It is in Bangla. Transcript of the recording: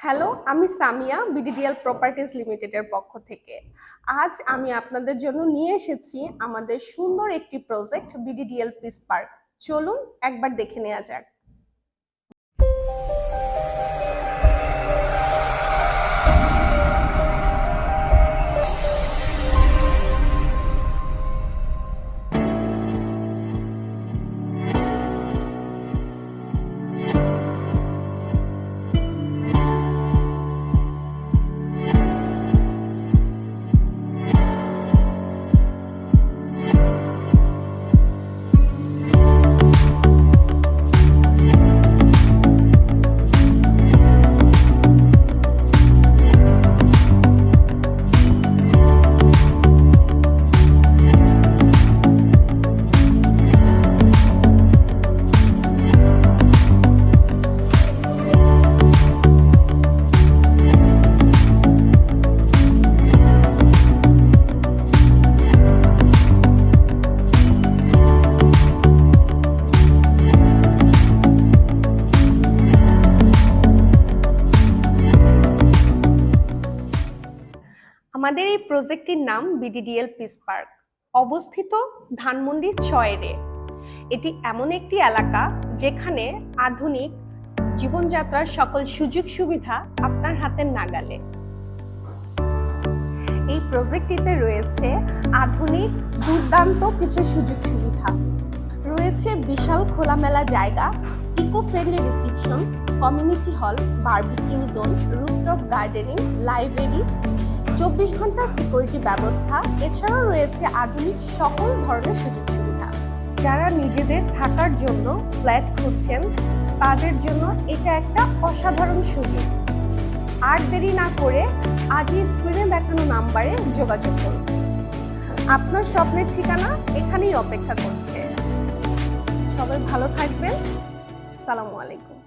হ্যালো, আমি সামিয়া বিডিডিএল প্রপার্টিজ লিমিটেডের পক্ষ থেকে। আজ আমি আপনাদের জন্য নিয়ে এসেছি আমাদের সুন্দর একটি প্রজেক্ট বিডিডিএল পিস পার্ক চলুন একবার দেখে নেওয়া যাক। আমাদের এই প্রজেক্টটির নাম বিডিডিএল পিস পার্ক অবস্থিত ধানমন্ডি ছয়েরে এটি এমন একটি এলাকা যেখানে আধুনিক জীবনযাত্রার সকল সুযোগ সুবিধা আপনার হাতের নাগালে। এই প্রজেক্টটিতে রয়েছে আধুনিক, দুর্দান্ত কিছু সুযোগ সুবিধা। রয়েছে বিশাল খোলামেলা জায়গা eco friendly reception community hall barbecue zone rooftop gardening library চব্বিশ ঘণ্টা সিকিউরিটি ব্যবস্থা। এছাড়াও রয়েছে আধুনিক সকল ধরনের সুযোগ সুবিধা। যারা নিজেদের থাকার জন্য ফ্ল্যাট খুঁজছেন, তাদের জন্য এটা একটা অসাধারণ সুযোগ। আর দেরি না করে আজই স্ক্রিনে দেখানো নাম্বারে যোগাযোগ করুন। আপনার স্বপ্নের ঠিকানা এখানেই অপেক্ষা করছে। সবাই ভালো থাকবেন। সালামু আলাইকুম।